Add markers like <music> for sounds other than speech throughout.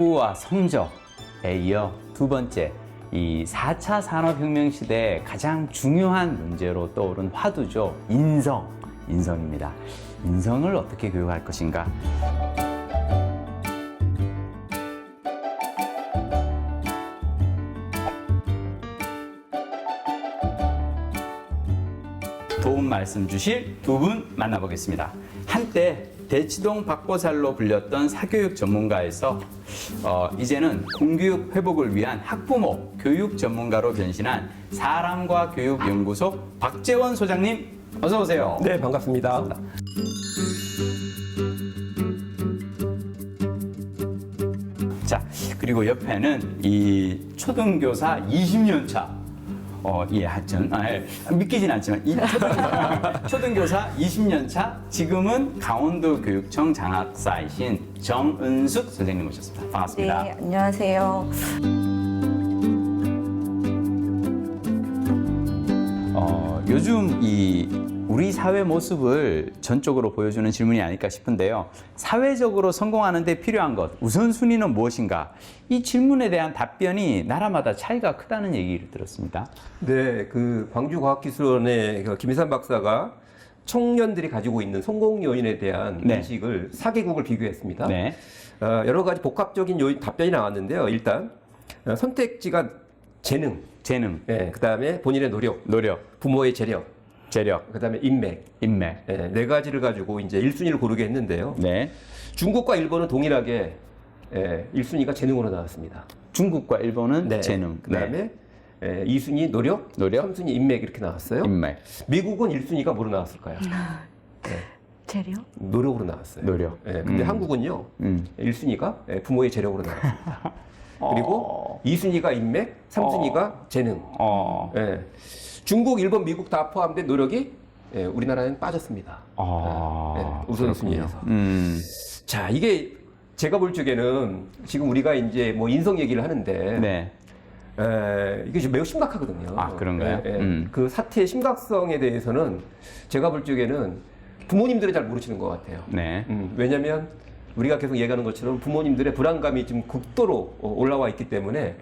공부와 성적에 이어 두 번째 이 4차 산업혁명 시대에 가장 중요한 문제로 떠오른 화두죠. 인성. 인성입니다. 인성을 어떻게 교육할 것인가? 도움 말씀 주실 두 분 만나보겠습니다. 한때 대치동 박보살로 불렸던 사교육 전문가에서 어, 이제는 공교육 회복을 위한 학부모 교육 전문가로 변신한 사람과 교육 연구소 박재원 소장님 어서 오세요. 네, 반갑습니다. 자, 그리고 옆에는 이 초등교사 20년 차. 어, 예, 하여튼, 아, 예, 믿기진 않지만, 이 <laughs> 초등교사, 초등교사 20년 차, 지금은 강원도 교육청 장학사이신 정은숙 선생님 모셨습니다. 반갑습니다. 네, 안녕하세요. 어, 요즘 이 우리 사회 모습을 전적으로 보여주는 질문이 아닐까 싶은데요. 사회적으로 성공하는 데 필요한 것, 우선순위는 무엇인가? 이 질문에 대한 답변이 나라마다 차이가 크다는 얘기를 들었습니다. 네, 그 광주과학기술원의 그 김희산 박사가 청년들이 가지고 있는 성공 요인에 대한 네. 인식을 4개국을 비교했습니다. 네. 어, 여러 가지 복합적인 요인 답변이 나왔는데요. 일단 어, 선택지가 재능, 재능, 예, 그다음에 본인의 노력, 노력, 부모의 재력, 재력, 그다음에 인맥, 인맥. 예, 네 가지를 가지고 이제 1순위를 고르게 했는데요. 네. 중국과 일본은 동일하게 예, 1순위가 재능으로 나왔습니다. 중국과 일본은 네. 재능. 그다음에 예, 2순위 노력, 노력. 3순위 인맥 이렇게 나왔어요. 네. 인맥, 미국은 1순위가 뭐로 나왔을까요? <laughs> 재료? 노력으로 나왔어요. 노력. 예, 근데 음. 한국은요, 음. 1순위가 예, 부모의 재력으로 나왔습니다. <laughs> 그리고 어. 2순위가 인맥, 3순위가 재능. 어. 예. 중국, 일본, 미국 다 포함된 노력이 예, 우리나라는 빠졌습니다. 아. 예, 예, 우선순위에서. 음. 자, 이게 제가 볼 적에는 지금 우리가 이제 뭐 인성 얘기를 하는데 네. 에, 이게 지금 매우 심각하거든요. 아, 그런가요? 예, 예. 음. 그 사태의 심각성에 대해서는 제가 볼 적에는 부모님들이 잘 모르시는 것 같아요. 네. 음, 왜냐하면 우리가 계속 얘기하는 것처럼 부모님들의 불안감이 지금 극도로 어, 올라와 있기 때문에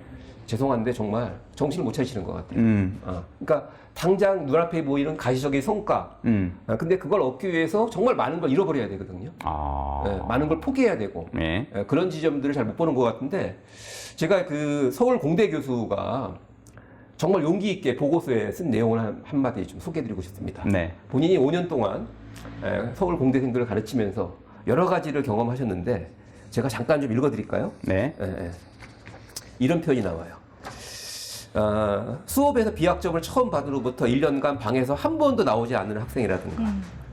죄송한데 정말 정신을 못 차리시는 것 같아요. 음. 어, 그러니까 당장 눈앞에 보이는 가시적인 성과. 음. 아, 근데 그걸 얻기 위해서 정말 많은 걸 잃어버려야 되거든요. 아. 예, 많은 걸 포기해야 되고 네. 예, 그런 지점들을 잘 못 보는 것 같은데 제가 그 서울 공대 교수가 정말 용기 있게 보고서에 쓴 내용을 한, 한마디 좀 소개해드리고 싶습니다. 네. 본인이 5년 동안 예, 서울 공대생들을 가르치면서 여러 가지를 경험하셨는데 제가 잠깐 좀 읽어드릴까요? 네. 예, 예. 이런 표현이 나와요. 아, 수업에서 비학점을 처음 받은 후부터 1년간 방에서 한 번도 나오지 않는 학생이라든가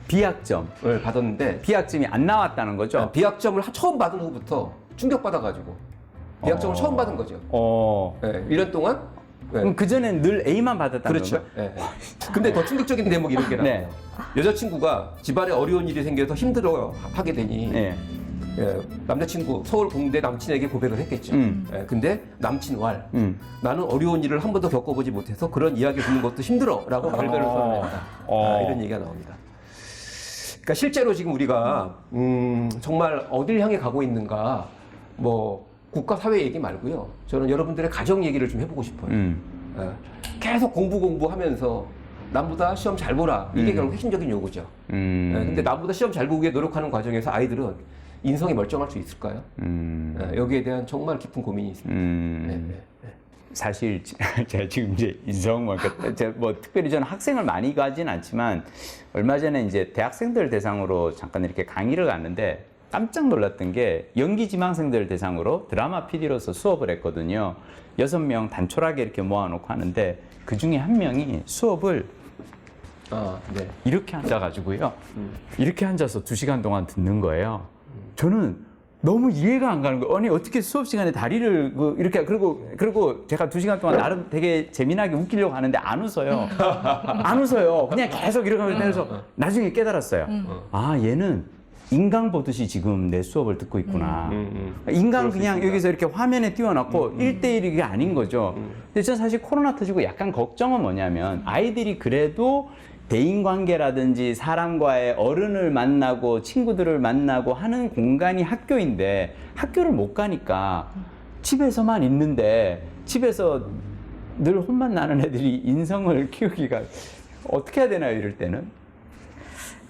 비학점. 을 받았는데 비학점이 안 나왔다는 거죠? 아, 비학점을 하- 처음 받은 후부터 충격받아가지고 비학점을 어. 처음 받은 거죠. 어. 예, 1년 동안. 예, 그럼 그전엔 늘 A만 받았다는 그렇죠. 건가요? 예, 예. 근데 더 충격적인 대목이 이런 게 나와요. 네. 여자친구가 집안에 어려운 일이 생겨서 힘들어 하게 되니 네. 예, 남자친구 서울 공대 남친에게 고백을 했겠죠. 음. 예, 근데 남친 왈 음. 나는 어려운 일을 한 번도 겪어보지 못해서 그런 이야기 듣는 것도 힘들어라고 발별을 어. 선언했다. 어. 아, 이런 얘기가 나옵니다. 그러니까 실제로 지금 우리가 음, 정말 어딜 향해 가고 있는가 뭐 국가 사회 얘기 말고요. 저는 여러분들의 가정 얘기를 좀 해보고 싶어요. 음. 예, 계속 공부 공부하면서 남보다 시험 잘 보라 이게 음. 결국 핵심적인 요구죠. 음. 예, 근데 남보다 시험 잘 보기 위해 노력하는 과정에서 아이들은 인성이 멀쩡할 수 있을까요? 음. 예, 여기에 대한 정말 깊은 고민이 있습니다. 음. 네, 네, 네. 사실 <laughs> 제가 지금 이제 인성 뭐, 뭐 특별히 저는 학생을 많이 가진 않지만 얼마 전에 이제 대학생들 대상으로 잠깐 이렇게 강의를 갔는데 깜짝 놀랐던 게 연기 지망생들 대상으로 드라마 PD로서 수업을 했거든요. 여섯 명 단촐하게 이렇게 모아놓고 하는데 그 중에 한 명이 수업을 아, 네. 이렇게 앉아가지고요. 이렇게 앉아서 두 시간 동안 듣는 거예요. 저는 너무 이해가 안 가는 거예요. 아니, 어떻게 수업 시간에 다리를 그 이렇게, 그리고, 그리고 제가 두 시간 동안 나름 되게 재미나게 웃기려고 하는데 안 웃어요. 안 웃어요. 그냥 계속 이렇게 하면서 그래서 나중에 깨달았어요. 아, 얘는 인강 보듯이 지금 내 수업을 듣고 있구나. 음, 인강 그럴 수 그냥. 여기서 이렇게 화면에 띄워놨고 일 대일이 아닌 거죠. 근데 저는 사실 코로나 터지고 약간 걱정은 뭐냐면 아이들이 그래도 대인 관계라든지 사람과의 어른을 만나고 친구들을 만나고 하는 공간이 학교인데 학교를 못 가니까 집에서만 있는데 집에서 늘 혼만 나는 애들이 인성을 <laughs> 키우기가 어떻게 해야 되나요 이럴 때는?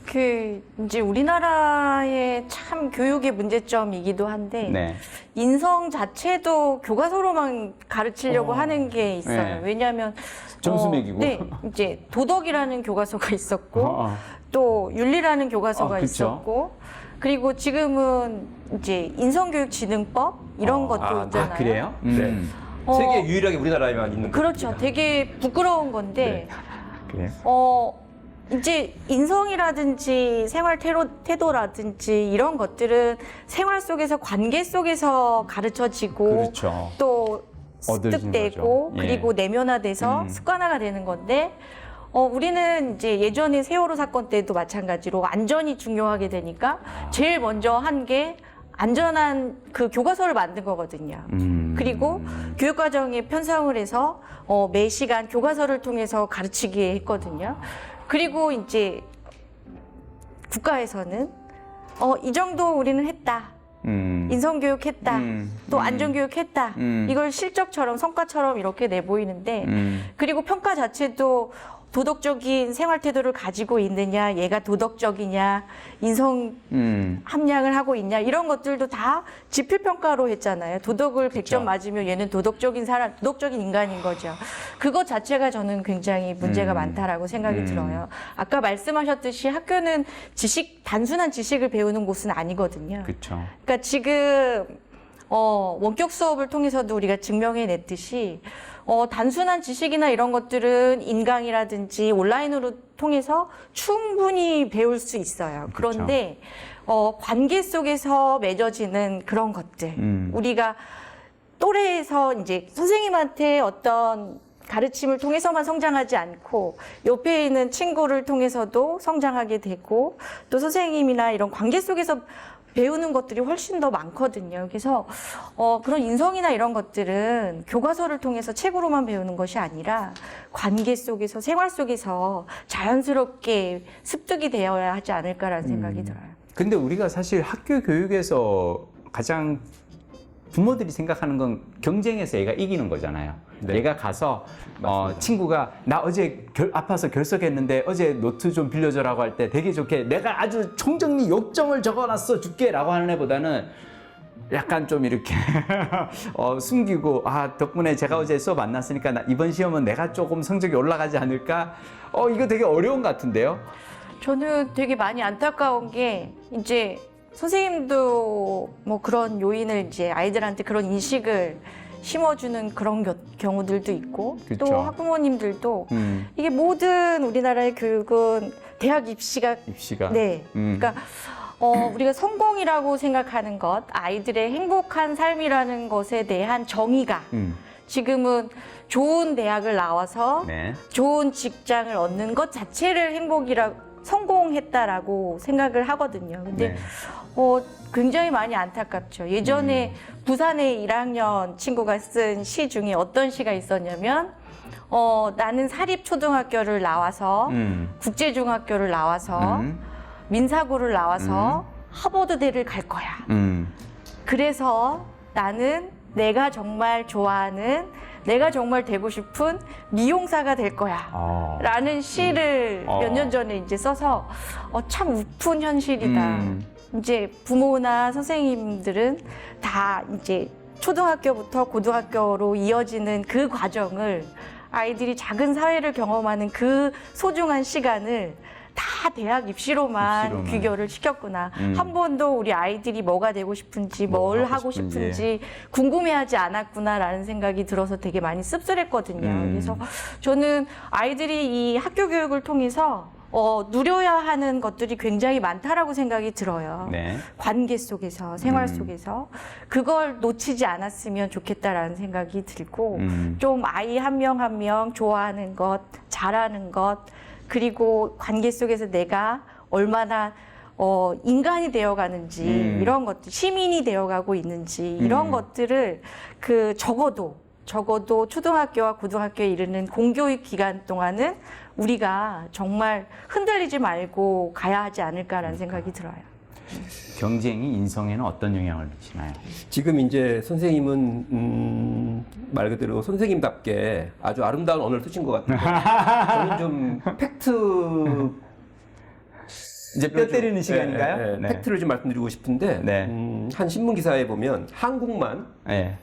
그 이제 우리나라의 참 교육의 문제점이기도 한데 네. 인성 자체도 교과서로만 가르치려고 어. 하는 게 있어요. 네. 왜냐하면 점수 어, 매기고. 네, 이제 도덕이라는 교과서가 있었고 어, 어. 또 윤리라는 교과서가 어, 그쵸. 있었고 그리고 지금은 이제 인성교육진흥법 이런 어. 것도 아, 있잖아요. 아 그래요? 네. 음. 어, 세계 유일하게 우리나라에만 있는 그렇죠. 겁니다. 되게 부끄러운 건데 <laughs> 그래요? 어, 이제 인성이라든지 생활 태도, 태도라든지 이런 것들은 생활 속에서 관계 속에서 가르쳐지고 그렇죠. 또 얻어지는 습득되고 거죠. 예. 그리고 내면화돼서 음. 습관화가 되는 건데 어, 우리는 이제 예전에 세월호 사건 때도 마찬가지로 안전이 중요하게 되니까 제일 먼저 한 게 안전한 그 교과서를 만든 거거든요. 음. 그리고 교육과정에 편성을 해서 어, 매 시간 교과서를 통해서 가르치게 했거든요. 그리고 이제 국가에서는 어, 이 정도 우리는 했다. 음. 인성교육 했다. 음. 또 음. 안전교육 했다. 음. 이걸 실적처럼 성과처럼 이렇게 내보이는데 음. 그리고 평가 자체도 도덕적인 생활 태도를 가지고 있느냐, 얘가 도덕적이냐, 인성 음. 함량을 하고 있냐 이런 것들도 다 지필 평가로 했잖아요. 도덕을 100점 맞으면 얘는 도덕적인 사람, 도덕적인 인간인 거죠. 그것 자체가 저는 굉장히 문제가 음. 많다라고 생각이 음. 들어요. 아까 말씀하셨듯이 학교는 지식 단순한 지식을 배우는 곳은 아니거든요. 그렇죠. 그러니까 지금 어, 원격 수업을 통해서도 우리가 증명해 냈듯이 어, 단순한 지식이나 이런 것들은 인강이라든지 온라인으로 통해서 충분히 배울 수 있어요. 그렇죠. 그런데 어, 관계 속에서 맺어지는 그런 것들 음. 우리가 또래에서 이제 선생님한테 어떤 가르침을 통해서만 성장하지 않고 옆에 있는 친구를 통해서도 성장하게 되고 또 선생님이나 이런 관계 속에서 배우는 것들이 훨씬 더 많거든요. 그래서 어, 그런 인성이나 이런 것들은 교과서를 통해서 책으로만 배우는 것이 아니라 관계 속에서 생활 속에서 자연스럽게 습득이 되어야 하지 않을까라는 생각이 들어요. 근데 우리가 사실 학교 교육에서 가장 부모들이 생각하는 건 경쟁에서 얘가 이기는 거잖아요. 네. 얘가 가서 어, 친구가 나 어제 결- 아파서 결석했는데 어제 노트 좀 빌려줘라고 할 때 되게 좋게 내가 아주 총정리 욕정을 적어놨어 줄게라고 하는 애보다는 약간 좀 이렇게 <laughs> 어, 숨기고 아 덕분에 제가 어제 수업 안 났으니까 나 이번 시험은 내가 조금 성적이 올라가지 않을까? 어 이거 되게 어려운 것 같은데요. 저는 되게 많이 안타까운 게 이제 선생님도 뭐 그런 요인을 이제 아이들한테 그런 인식을 심어주는 그런 겨- 경우들도 있고 그쵸. 또 학부모님들도 음, 이게 모든 우리나라의 교육은 대학 입시가 입시가. 네 음. 그러니까 어, 우리가 성공이라고 생각하는 것 아이들의 행복한 삶이라는 것에 대한 정의가 음, 지금은 좋은 대학을 나와서 네. 좋은 직장을 얻는 것 자체를 행복이라 성공했다라고 생각을 하거든요. 근데 네. 어, 굉장히 많이 안타깝죠. 예전에 부산의 1학년 친구가 쓴 시 중에 어떤 시가 있었냐면 어, 나는 사립 초등학교를 나와서 음. 국제중학교를 나와서 음. 민사고를 나와서 하버드대를 갈 거야. 음. 그래서 나는 내가 정말 좋아하는 내가 정말 되고 싶은 미용사가 될 거야. 어. 라는 시를 어. 몇년 전에 이제 써서 어, 참 우픈 현실이다. 음. 이제 부모나 선생님들은 다 이제 초등학교부터 고등학교로 이어지는 그 과정을 아이들이 작은 사회를 경험하는 그 소중한 시간을 다 대학 입시로만, 입시로만. 귀결을 시켰구나. 음. 한 번도 우리 아이들이 뭐가 되고 싶은지, 뭐뭘 하고 하고 싶은지. 싶은지 궁금해하지 않았구나라는 생각이 들어서 되게 많이 씁쓸했거든요. 음. 그래서 저는 아이들이 이 학교 교육을 통해서 어, 누려야 하는 것들이 굉장히 많다라고 생각이 들어요. 네. 관계 속에서, 생활 음. 속에서 그걸 놓치지 않았으면 좋겠다라는 생각이 들고 음. 좀 아이 한 명 한명 좋아하는 것, 잘하는 것, 그리고 관계 속에서 내가 얼마나 어, 인간이 되어가는지 음. 이런 것들, 시민이 되어가고 있는지 이런 음. 것들을 그 적어도 적어도 초등학교와 고등학교에 이르는 공교육 기간 동안은 우리가 정말 흔들리지 말고 가야 하지 않을까라는 생각이 들어요. 경쟁이 인성에는 어떤 영향을 미치나요? 지금 이제 선생님은 음, 말 그대로 선생님답게 아주 아름다운 언어를 쓰신 것 같아요. <laughs> 저는 좀 팩트 이제 뼈 때리는 예, 시간인가요? 예, 예, 팩트를 좀 말씀드리고 싶은데 네. 음, 한 신문 기사에 보면 한국만 네.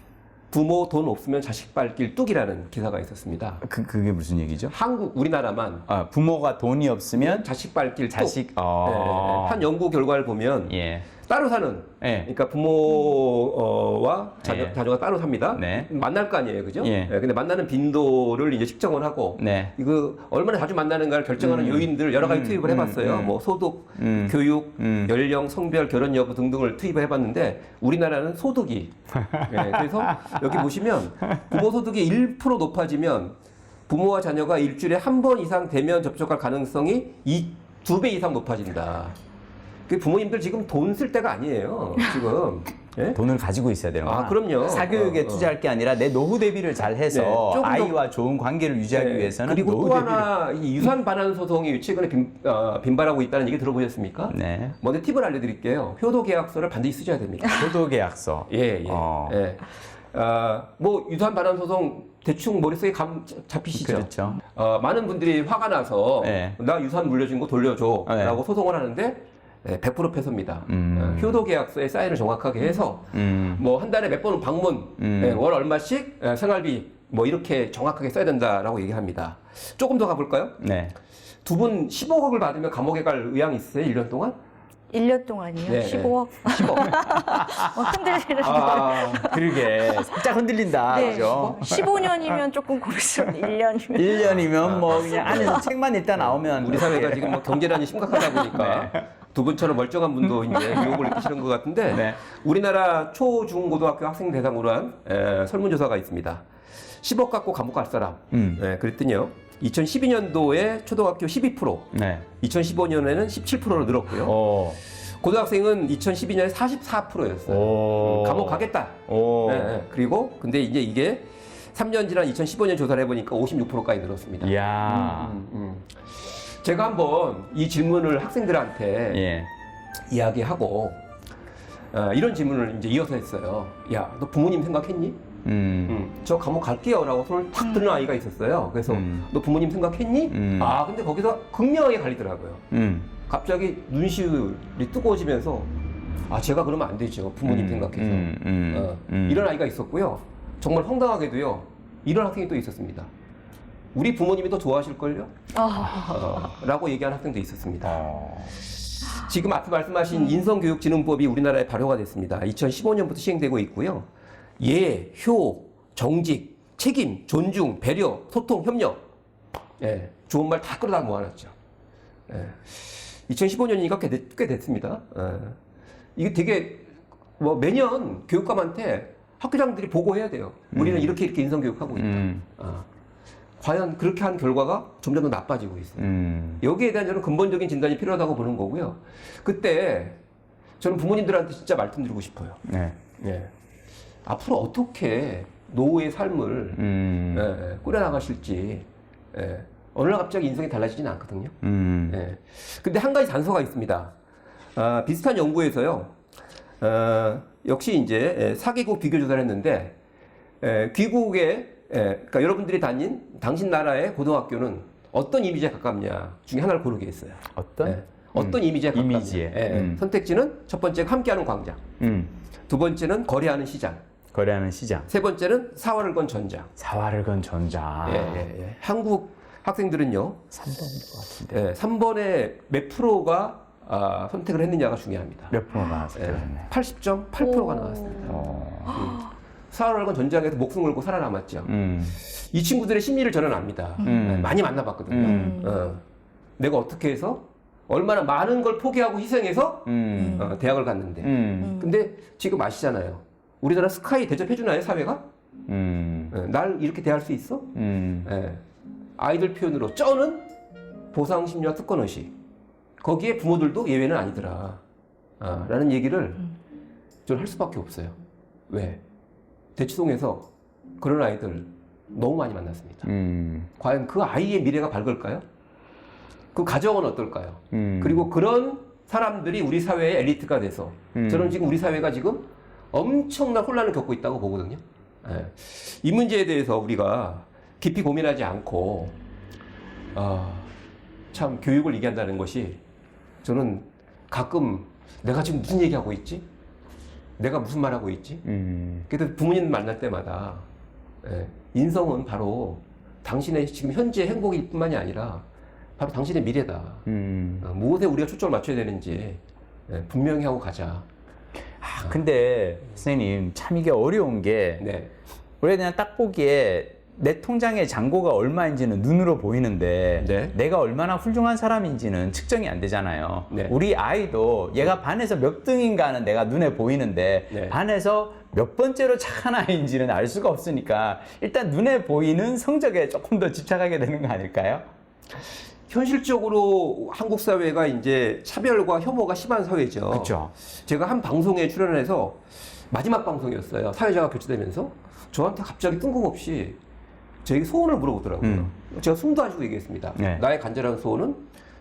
부모 돈 없으면 자식 발길 뚝이라는 기사가 있었습니다. 그, 그게 무슨 얘기죠? 한국 우리나라만 아, 부모가 돈이 없으면 자식 발길 뚝. 자식, 예, 어. 예. 한 연구 결과를 보면 예. 따로 사는 예. 그러니까 부모와 자녀, 예. 자녀가 따로 삽니다. 네. 만날 거 아니에요, 그죠? 예. 근데 만나는 빈도를 이제 측정을 하고 네. 이거 얼마나 자주 만나는가를 결정하는 요인들 여러 가지 음, 투입을 음, 해봤어요. 음. 뭐 소득, 음. 교육, 음. 연령, 성별, 결혼 여부 등등을 투입을 해봤는데 우리나라는 소득이 예, 그래서 여기 보시면 부모 소득이 1% 높아지면 부모와 자녀가 일주일에 한 번 이상 대면 접촉할 가능성이 이 두 배 이상 높아진다. 그 부모님들 지금 돈 쓸 때가 아니에요. 지금. 예? 돈을 가지고 있어야 되는 거야. 아, 그럼요. 사교육에 어, 어. 투자할 게 아니라 내 노후 대비를 잘 해서 네, 아이와 좋은 관계를 유지하기 네, 위해서는 그리고 노후 또 대비를 하나 이 유산 반환 소송이 최근에 빈, 어, 빈발하고 있다는 얘기 들어보셨습니까? 네. 먼저 팁을 알려드릴게요. 효도 계약서를 반드시 쓰셔야 됩니다. <laughs> 효도 계약서. 예, 예. 어. 예. 아, 뭐 유산 반환 소송 대충 머릿속에 감 잡히시죠? 그렇죠. 어, 많은 분들이 화가 나서 네. 나 유산 물려준 거 돌려줘라고 네. 소송을 하는데 네, 100% 패소입니다. 음. 어, 효도 계약서에 사인을 정확하게 해서 음. 뭐한 달에 몇 번은 방문, 음. 예, 월 얼마씩 예, 생활비 뭐 이렇게 정확하게 써야 된다라고 얘기합니다. 조금 더 가볼까요? 네. 두 분 15억을 받으면 감옥에 갈 의향 있으세요? 1년 동안? 1년 동안이요? 네, 15억? 15억. 어, 흔들리는 아, 그러게. 살짝 흔들린다. 네, 그죠? 15년이면 조금 고르겠습니다. 1년이면. 1년이면 뭐 그냥 아는 책만 일단 나오면 우리 사회가 지금 뭐 경제난이 심각하다 보니까 두 분처럼 멀쩡한 분도 <laughs> 이제 유혹을 느끼시는 것 같은데 네. 우리나라 초, 중, 고등학교 학생 대상으로 한 에, 설문조사가 있습니다. 10억 갖고 감옥 갈 사람. 음. 예, 그랬더니요. 2012년도에 초등학교 12%, 네. 2015년에는 17%로 늘었고요. 오. 고등학생은 2012년에 44%였어요. 오. 감옥 가겠다. 오. 예, 예. 그리고 근데 이제 이게 3년 지난 2015년 조사를 해보니까 56%까지 늘었습니다. 이야. 음, 음. 제가 한번 이 질문을 학생들한테 예. 이야기하고 어, 이런 질문을 이제 이어서 했어요. 야, 너 부모님 생각했니? 음. 음, 저 감옥 갈게요라고 손을 탁 드는 아이가 있었어요. 그래서 음. 너 부모님 생각했니? 음. 아, 근데 거기서 극명하게 갈리더라고요. 음. 갑자기 눈시울이 뜨거워지면서 아, 제가 그러면 안 되죠. 부모님 음, 생각해서. 음, 음, 어, 음. 이런 아이가 있었고요. 정말 황당하게도요. 이런 학생이 또 있었습니다. 우리 부모님이 더 좋아하실걸요? 어, 어, 라고 얘기하는 학생도 있었습니다. 어. 지금 앞서 말씀하신 인성교육진흥법이 우리나라에 발효가 됐습니다. 2015년부터 시행되고 있고요. 예, 효, 정직, 책임, 존중, 배려, 소통, 협력. 예, 좋은 말 다 끌어다 모아놨죠. 예. 2015년이니까 꽤, 됐, 꽤 됐습니다. 예. 이게 되게 뭐 매년 교육감한테 학교장들이 보고해야 돼요. 우리는 이렇게 이렇게 인성교육하고 있다. 음. 아, 과연 그렇게 한 결과가 점점 더 나빠지고 있어요. 음. 여기에 대한 저는 근본적인 진단이 필요하다고 보는 거고요. 그때 저는 부모님들한테 진짜 말씀드리고 싶어요. 네. 예. 앞으로 어떻게 노후의 삶을 음. 예, 예, 꾸려나가실지 예. 어느 날 갑자기 인생이 달라지지는 않거든요. 음. 예. 근데 한 가지 단서가 있습니다. 아, 비슷한 연구에서요. 어, 역시 이제 예, 4개국 비교 조사를 했는데 예, 귀국에 예, 그러니까 여러분들이 다닌 당신 나라의 고등학교는 어떤 이미지에 가깝냐 중에 하나를 고르게 했어요. 어떤? 예, 어떤 이미지에 가깝냐. 이미지에. 예, 음. 선택지는 첫 번째 함께하는 광장, 음. 두 번째는 거래하는 시장, 거래하는 시장. 세 번째는 사활을 건 전장. 사활을 건 전자. 예, 예, 예. 한국 학생들은요. 3번인 것 같은데. 예, 3번에 몇 프로가 아, 선택을 했느냐가 중요합니다. 몇 프로가 예, 들었네. 80.8%가 오. 나왔습니다. 어. 사활을 전장에서 목숨 걸고 살아남았죠. 음. 이 친구들의 심리를 저는 압니다. 음. 예, 많이 만나봤거든요. 음. 어, 내가 어떻게 해서 얼마나 많은 걸 포기하고 희생해서 음. 어, 대학을 갔는데. 음. 근데 지금 아시잖아요. 우리나라 스카이 대접해주나요, 사회가? 음. 예, 날 이렇게 대할 수 있어? 음. 예. 아이들 표현으로 쩌는 보상 심리와 특권 의식. 거기에 부모들도 예외는 아니더라. 아, 라는 얘기를 저는 할 수밖에 없어요. 왜? 대치동에서 그런 아이들 너무 많이 만났습니다. 음. 과연 그 아이의 미래가 밝을까요? 그 가정은 어떨까요? 음. 그리고 그런 사람들이 우리 사회의 엘리트가 돼서 음. 저는 지금 우리 사회가 지금 엄청난 혼란을 겪고 있다고 보거든요. 예. 이 문제에 대해서 우리가 깊이 고민하지 않고 아, 참 교육을 얘기한다는 것이 저는 가끔 내가 지금 무슨 얘기하고 있지? 내가 무슨 말하고 있지? 음. 그래도 부모님 만날 때마다 예, 인성은 바로 당신의 지금 현재 행복일 뿐만이 아니라 바로 당신의 미래다. 음. 어, 무엇에 우리가 초점을 맞춰야 되는지 예, 분명히 하고 가자. 아, 근데 선생님 참 이게 어려운 게 네. 우리가 그냥 딱 보기에 내 통장의 잔고가 얼마인지는 눈으로 보이는데 네. 내가 얼마나 훌륭한 사람인지는 측정이 안 되잖아요. 네. 우리 아이도 얘가 반에서 몇 등인가는 내가 눈에 보이는데 네. 반에서 몇 번째로 착한 아이인지는 알 수가 없으니까 일단 눈에 보이는 성적에 조금 더 집착하게 되는 거 아닐까요? 현실적으로 한국 사회가 이제 차별과 혐오가 심한 사회죠. 그렇죠. 제가 한 방송에 출연해서 마지막 방송이었어요. 사회자가 교체되면서 저한테 갑자기 뜬금없이 제 소원을 물어보더라고요. 음. 제가 숨도 안 쉬고 얘기했습니다. 네. 나의 간절한 소원은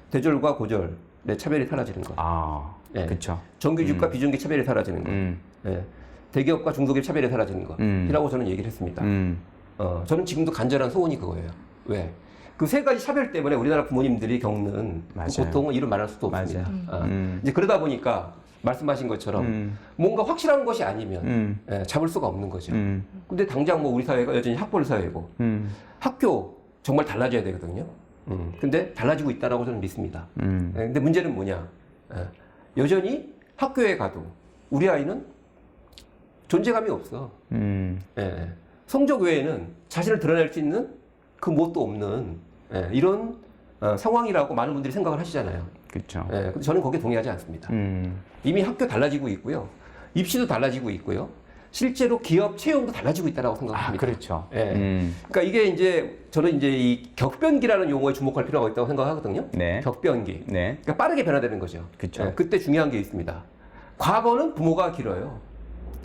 대졸과 고졸의 차별이 사라지는 것. 아, 네. 그렇죠. 정규직과 비정규직 차별이 사라지는 것. 음, 예. 대기업과 중소기업 차별이 사라지는 음. 것이라고 저는 얘기를 했습니다. 음, 어, 저는 지금도 간절한 소원이 그거예요. 왜? 그 세 가지 차별 때문에 우리나라 부모님들이 겪는 그. 고통은 이루 말할 수도 없습니다. 어, 음. 이제 그러다 보니까 말씀하신 것처럼 음. 뭔가 확실한 것이 아니면 음, 예, 잡을 수가 없는 거죠. 음, 근데 당장 뭐 우리 사회가 여전히 학벌 사회고 음, 학교 정말 달라져야 되거든요. 음. 근데 달라지고 있다라고 저는 믿습니다. 음, 예, 근데 문제는 뭐냐? 예, 여전히 학교에 가도 우리 아이는 존재감이 없어. 음, 예, 성적 외에는 자신을 드러낼 수 있는 그 무엇도 없는 예, 이런 어, 상황이라고 많은 분들이 생각을 하시잖아요. 그렇죠. 예, 저는 거기에 동의하지 않습니다. 음, 이미 학교 달라지고 있고요. 입시도 달라지고 있고요. 실제로 기업 채용도 달라지고 있다고 아, 생각합니다. 그렇죠. 예. 음, 그러니까 이게 이제 저는 이제 이 격변기라는 용어에 주목할 필요가 있다고 생각하거든요. 네. 격변기. 네, 그러니까 빠르게 변화되는 거죠. 그쵸. 예, 그때 중요한 게 있습니다. 과거는 부모가 길어요.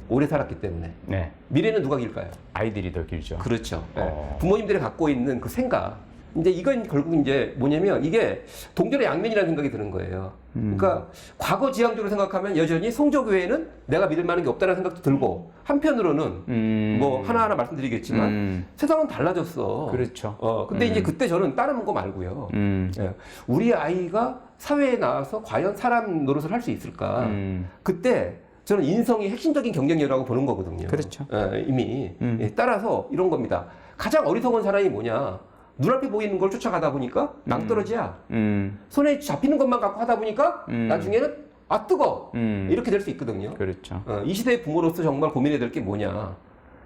오래 살았기 때문에. 네. 미래는 누가 길까요? 아이들이 더 길죠. 그렇죠. 예. 어. 부모님들이 갖고 있는 그 생각. 이제 이건 결국 이제 뭐냐면 이게 동전의 양면이라는 생각이 드는 거예요. 음. 그러니까 과거 지향적으로 생각하면 여전히 성적 외에는 내가 믿을 만한 게 없다는 생각도 들고 한편으로는 음, 뭐 하나하나 말씀드리겠지만 음, 세상은 달라졌어. 그렇죠. 어, 근데 음. 이제 그때 저는 다른 거 말고요. 음, 예. 우리 아이가 사회에 나와서 과연 사람 노릇을 할 수 있을까? 음, 그때 저는 인성이 핵심적인 경쟁력이라고 보는 거거든요. 그렇죠. 예, 이미. 음. 예, 따라서 이런 겁니다. 가장 어리석은 사람이 뭐냐? 눈앞에 보이는 걸 쫓아가다 보니까 낭떠러지야. 음, 손에 잡히는 것만 갖고 하다 보니까 음. 나중에는 아 뜨거 음, 이렇게 될 수 있거든요. 그렇죠. 어, 이 시대의 부모로서 정말 고민해야 될 게 뭐냐.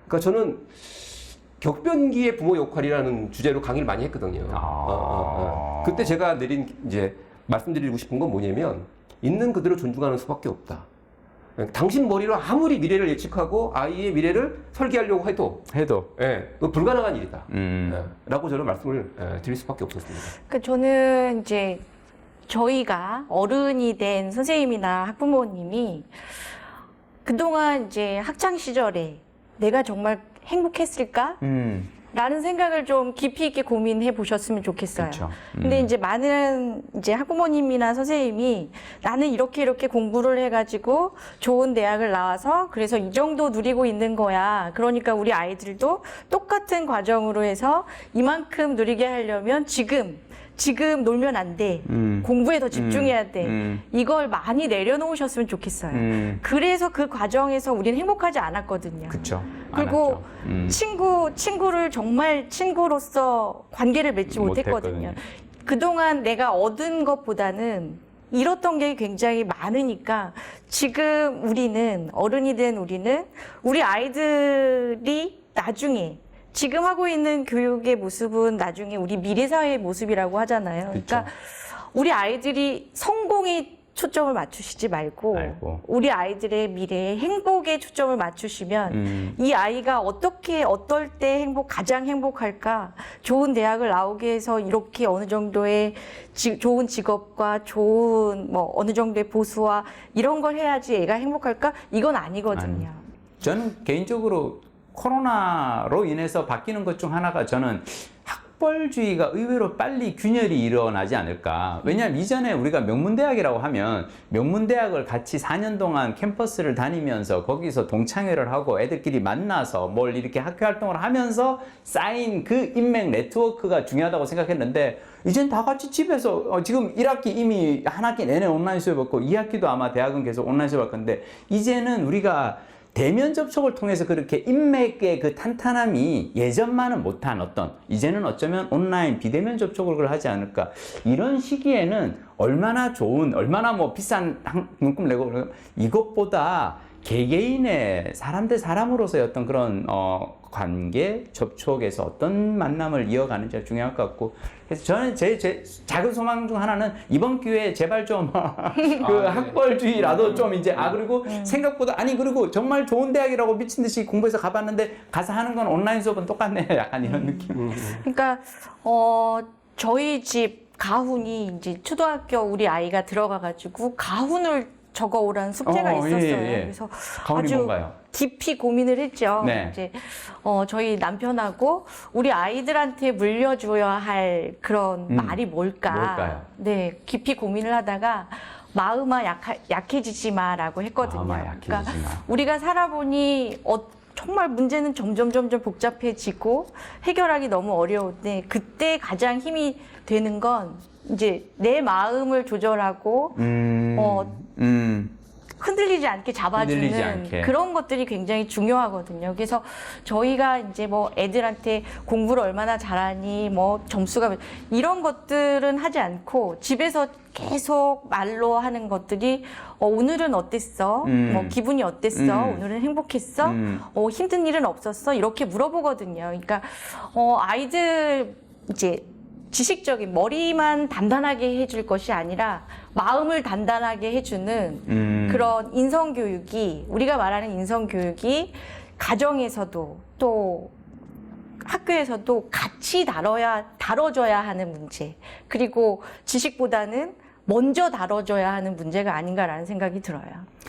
그러니까 저는 격변기의 부모 역할이라는 주제로 강의를 많이 했거든요. 아. 어, 어, 어. 그때 제가 내린 이제 말씀드리고 싶은 건 뭐냐면 있는 그대로 존중하는 수밖에 없다. 당신 머리로 아무리 미래를 예측하고 아이의 미래를 설계하려고 해도 해도. 예, 그거 불가능한 일이다. 음, 예, 라고 저는 말씀을 예, 드릴 수밖에 없었습니다. 그 저는 이제 저희가 어른이 된 선생님이나 학부모님이 그동안 이제 학창 시절에 내가 정말 행복했을까? 음, 라는 생각을 좀 깊이 있게 고민해 보셨으면 좋겠어요. 그렇죠. 근데 이제 많은 이제 학부모님이나 선생님이 나는 이렇게 이렇게 공부를 해가지고 좋은 대학을 나와서 그래서 이 정도 누리고 있는 거야. 그러니까 우리 아이들도 똑같은 과정으로 해서 이만큼 누리게 하려면 지금 지금 놀면 안 돼. 음, 공부에 더 집중해야 돼. 음, 이걸 많이 내려놓으셨으면 좋겠어요. 음, 그래서 그 과정에서 우리는 행복하지 않았거든요. 그쵸. 그리고. 음, 친구 친구를 정말 친구로서 관계를 맺지 못했거든요. 못했거든요. 그동안 내가 얻은 것보다는 잃었던 게 굉장히 많으니까 지금 우리는 어른이 된 우리는 우리 아이들이 나중에 지금 하고 있는 교육의 모습은 나중에 우리 미래 사회의 모습이라고 하잖아요. 그러니까 우리 아이들이 성공에 초점을 맞추시지 말고, 말고. 우리 아이들의 미래에 행복에 초점을 맞추시면 음, 이 아이가 어떻게 어떨 때 행복 가장 행복할까? 좋은 대학을 나오게 해서 이렇게 어느 정도의 지- 좋은 직업과 좋은 뭐 어느 정도의 보수와 이런 걸 해야지 애가 행복할까? 이건 아니거든요. 저는 개인적으로 코로나로 인해서 바뀌는 것 중 하나가 저는 학벌주의가 의외로 빨리 균열이 일어나지 않을까. 왜냐하면 이전에 우리가 명문대학이라고 하면 명문대학을 같이 4년 동안 캠퍼스를 다니면서 거기서 동창회를 하고 애들끼리 만나서 뭘 이렇게 학교 활동을 하면서 쌓인 그 인맥 네트워크가 중요하다고 생각했는데 이젠 다 같이 집에서 어, 지금 1학기 이미 한 학기 내내 온라인 수업 받고 2학기도 아마 대학은 계속 온라인 수업 할 건데 이제는 우리가 대면 접촉을 통해서 그렇게 인맥의 그 탄탄함이 예전만은 못한 어떤 이제는 어쩌면 온라인 비대면 접촉을 하지 않을까. 이런 시기에는 얼마나 좋은 얼마나 뭐 비싼 한- 문금 내고 이것보다 개개인의 사람 대 사람으로서의 어떤 그런 어 관계 접촉에서 어떤 만남을 이어가는지가 중요할 것 같고 그래서 저는 제, 제 작은 소망 중 하나는 이번 기회에 제발 좀 <laughs> 그 학벌주의라도 좀 이제 아 그리고 생각보다 아니 그리고 정말 좋은 대학이라고 미친 듯이 공부해서 가봤는데 가서 하는 건 온라인 수업은 똑같네 <laughs> 약간 이런 느낌. 그러니까 어 저희 집 가훈이 이제 초등학교 우리 아이가 들어가가지고 가훈을 적어오라는 숙제가 어, 예, 있었어요. 예. 그래서 가훈이 아주 뭔가요? 깊이 고민을 했죠. 네. 이제 어 저희 남편하고 우리 아이들한테 물려줘야 할 그런 음, 말이 뭘까? 뭘까요? 네, 깊이 고민을 하다가 마음아 약하, 약해지지 마라고 했거든요. 마음아 약해지지 마. 우리가 살아보니 어, 정말 문제는 점점 점점 복잡해지고 해결하기 너무 어려운데 그때 가장 힘이 되는 건 이제 내 마음을 조절하고 음, 어, 음, 흔들리지 않게 잡아주는 흔들리지 않게. 그런 것들이 굉장히 중요하거든요. 그래서 저희가 이제 뭐 애들한테 공부를 얼마나 잘하니 뭐 점수가 몇- 이런 것들은 하지 않고 집에서 계속 말로 하는 것들이 어, 오늘은 어땠어? 음. 뭐 기분이 어땠어? 음. 오늘은 행복했어? 음. 어, 힘든 일은 없었어? 이렇게 물어보거든요. 그러니까 어, 아이들 이제 지식적인 머리만 단단하게 해줄 것이 아니라 마음을 단단하게 해주는 음. 그런 인성 교육이 우리가 말하는 인성 교육이 가정에서도 또 학교에서도 같이 다뤄야 다뤄져야 하는 문제 그리고 지식보다는 먼저 다뤄져야 하는 문제가 아닌가라는 생각이 들어요.